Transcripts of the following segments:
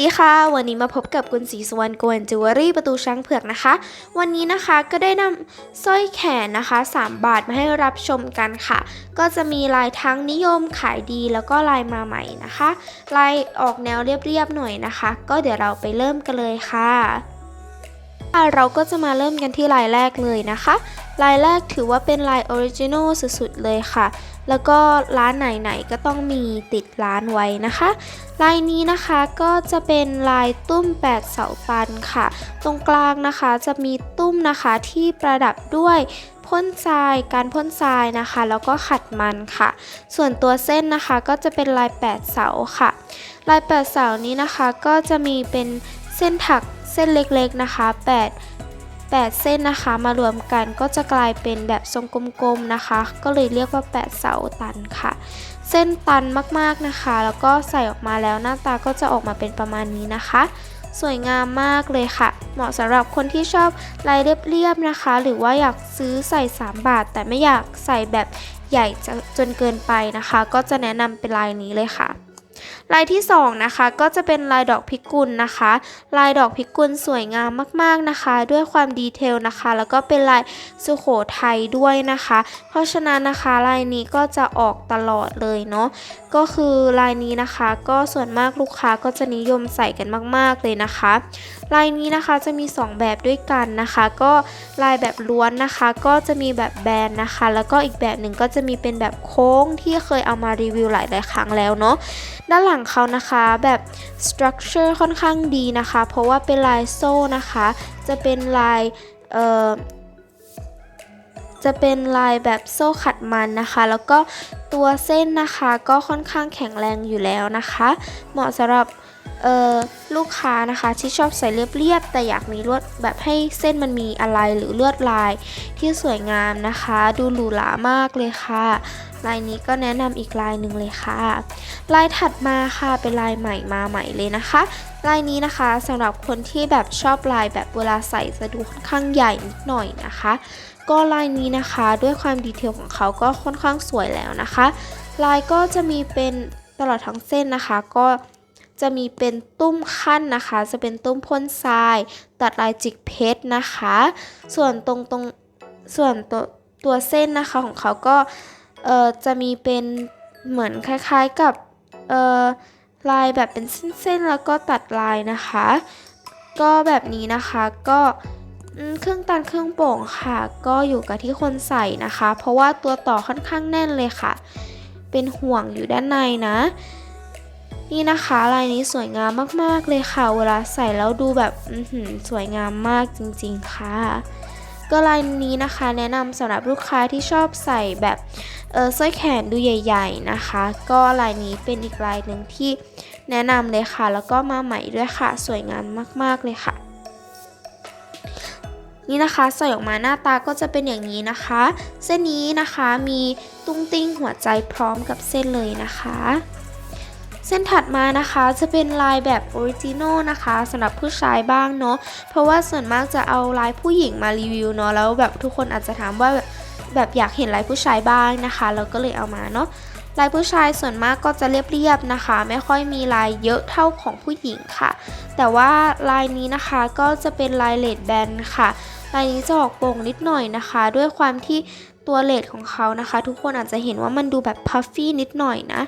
สวัสดีค่ะวันนี้มาพบกับคุณศรีสุวรรณกวนจิวเวลรี่ประตูช้างเผือกนะคะ วันนี้นะคะก็ได้นำสร้อยแขนนะคะ 3 บาทมาให้รับชมกันค่ะ ก็จะมีลายทั้งนิยมขายดีแล้วก็ลายมาใหม่นะคะ ลายออกแนวเรียบๆหน่อยนะคะ ก็เดี๋ยวเราไปเริ่มกันเลยค่ะ เราก็จะมาเริ่มกันที่ลายแรกเลยนะคะ ลายแรกถือว่าเป็นลายออริจินอลสุดๆเลยค่ะ แล้วก็ร้านไหนๆก็ต้องมีติดร้านไว้นะคะ ลายนี้นะคะก็จะเป็นลายตุ้ม 8 เสาตันค่ะ ตรงกลางนะคะจะมีตุ้มนะคะที่ประดับด้วยพ่นทรายการพ่นทรายนะคะ แล้วก็ขัดมันค่ะ ส่วนตัวเส้นนะคะก็จะเป็นลาย 8 เสาค่ะ ลาย 8 เสานี้นะคะก็จะมีเป็น เส้นถักเส้นเล็กๆนะคะ 8 8 เส้นนะคะมารวมกันก็จะกลายเป็นแบบทรงกลมๆนะคะ ก็เลยเรียกว่า 8 เสาตันค่ะ เส้นตันมากๆนะคะ แล้วก็ใส่ออกมาแล้วหน้าตาก็จะออกมาเป็นประมาณนี้นะคะ สวยงามมากเลยค่ะ เหมาะสำหรับคนที่ชอบลายเรียบๆนะคะ หรือว่าอยากซื้อใส่ 3 บาท แต่ไม่อยากใส่แบบใหญ่จนเกินไปนะคะ ก็จะแนะนำเป็นลายนี้เลยค่ะ ลายที่ 2 นะคะ ก็จะเป็นลายดอกพิกุลนะคะ ลายดอกพิกุลสวยงามมากๆนะคะ ด้วยความดีเทลนะคะ แล้วก็เป็นลายสุโขทัยด้วยนะคะ เพราะฉะนั้นนะคะลายนี้ก็จะออกตลอดเลยเนาะก็คือลายนี้นะคะ ก็ส่วนมากลูกค้าก็จะนิยมใส่กันมาก ๆเลยนะคะ ลายนี้นะคะจะมี 2 แบบด้วยกันนะคะ ก็ลายแบบล้วนนะคะ ก็จะมีแบบแบนนะคะ แล้วก็อีกแบบหนึ่งก็จะมีเป็นแบบโค้งที่เคยเอามารีวิวหลายๆครั้งแล้วเนาะด้านหลังเขานะคะแบบสตรัคเจอร์ค่อนข้างดีนะคะ เพราะว่าเป็นลายโซ่นะคะ จะเป็นลายเอ่อจะเป็นลายแบบโซ่ขัดมันนะคะ แล้วก็ตัวเส้นนะคะก็ค่อนข้างแข็งแรงอยู่แล้วนะคะ เหมาะสำหรับ ลูกค้านะคะที่ชอบใส่เรียบๆแต่อยากมีลวดแบบให้เส้นมันมีอะไรหรือลวดลายที่สวยงามนะคะ ดูหรูหรามากเลยค่ะ ลายนี้ก็แนะนำอีกลายหนึ่งเลยค่ะ ลายถัดมาค่ะเป็นลายใหม่มาใหม่เลยนะคะ ลายนี้นะคะสำหรับคนที่แบบชอบลายแบบเวลาใส่จะดูค่อนข้างใหญ่นิดหน่อยนะคะ ก็ลายนี้นะคะด้วยความดีเทลของเขาก็ค่อนข้างสวยแล้วนะคะ ลายก็จะมีเป็นตลอดทั้งเส้นนะคะ ก็ จะมีเป็นตุ้มขั้นนะคะ จะเป็นตุ้มพ่นทราย ตัดลายจิกเพชรนะคะ ส่วนตรงตรงส่วนตัวตัวเส้นนะคะของเขาก็เอ่อจะมีเป็นเหมือนคล้ายๆกับเอ่อลายแบบเป็นเส้นๆแล้วก็ตัดลายนะคะ ก็แบบนี้นะคะก็เครื่องตันเครื่องโป่งค่ะ ก็อยู่กับที่คนใส่นะคะ เพราะว่าตัวต่อค่อนข้างแน่นเลยค่ะ เป็นห่วงอยู่ด้านในนะ นี่นะคะลายนี้สวยงามมากๆเลยค่ะ เวลาใส่แล้วดูแบบสวยงามมากจริงๆค่ะ ก็ลายนี้นะคะแนะนำสำหรับลูกค้าที่ชอบใส่แบบเออสร้อยแขนดูใหญ่ ๆนะคะ ก็ลายนี้เป็นอีกลายหนึ่งที่แนะนำเลยค่ะ แล้วก็มาใหม่ด้วยค่ะ สวยงามมากๆเลยค่ะนี่นะคะใส่ออกมาหน้าตาก็จะเป็นอย่างนี้นะคะ เส้นนี้นะคะมีตุ้งติ้งหัวใจพร้อมกับเส้นเลยนะคะ เส้นถัดมานะคะจะเป็นลายแบบออริจินอลนะคะสำหรับผู้ชายบ้างเนาะเพราะว่าส่วนมากจะเอาลายผู้หญิงมารีวิวเนาะแล้วแบบทุกคนอาจจะถามว่าแบบอยากเห็นลายผู้ชายบ้างนะคะ เราก็เลยเอามาเนาะลายผู้ชายส่วนมากก็จะเรียบๆนะคะ ไม่ค่อยมีลายเยอะเท่าของผู้หญิงค่ะ แต่ว่าลายนี้นะคะก็จะเป็นลายเลดแบนค่ะลายนี้จะออกโป่งนิดหน่อยนะคะ ด้วยความที่ ตัวเลดของเขานะคะ ทุกคนอาจจะเห็นว่ามันดูแบบพัฟฟี่นิดหน่อยนะ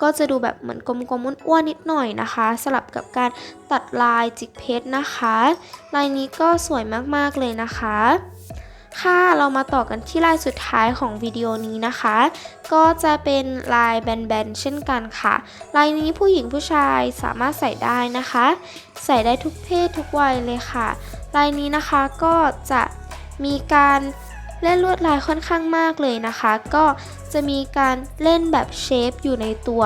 ก็จะดูแบบเหมือนกลมๆอ้วนๆนิดหน่อยนะคะ สลับกับการตัดลายจิกเพชรนะคะ ลายนี้ก็สวยมากๆเลยนะคะค่ะเรามาต่อกันที่ลายสุดท้ายของวิดีโอนี้นะคะ ก็จะเป็นลายแบนๆเช่นกันค่ะ ลายนี้ผู้หญิงผู้ชายสามารถใส่ได้นะคะ ใส่ได้ทุกเพศทุกวัยเลยค่ะ ลายนี้นะคะก็จะมีการ เล่นลวดลายค่อนข้างมากเลยนะคะ ก็จะมีการเล่นแบบเชฟอยู่ในตัว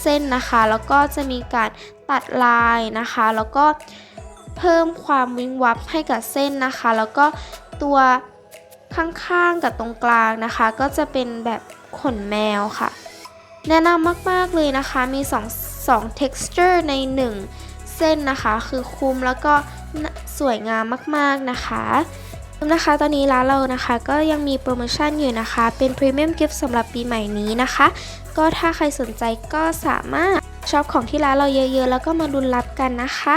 เส้นนะคะ แล้วก็จะมีการตัดลายนะคะ แล้วก็เพิ่มความวิงวับให้กับเส้นนะคะ แล้วก็ตัวข้างๆกับตรงกลางนะคะ ก็จะเป็นแบบขนแมวค่ะ แนะนำมากๆเลยนะคะ มี2 2 texture ใน 1 เส้นนะคะ คือคุมแล้วก็สวยงามมากๆนะคะ นะคะตอนนี้ร้านเรานะคะก็ยังมีโปรโมชั่นอยู่นะคะ เป็นพรีเมียมกิฟต์สำหรับปีใหม่นี้นะคะ ก็ถ้าใครสนใจก็สามารถช็อปของที่ร้านเราเยอะๆ แล้วก็มาลุ้นรับกันนะคะ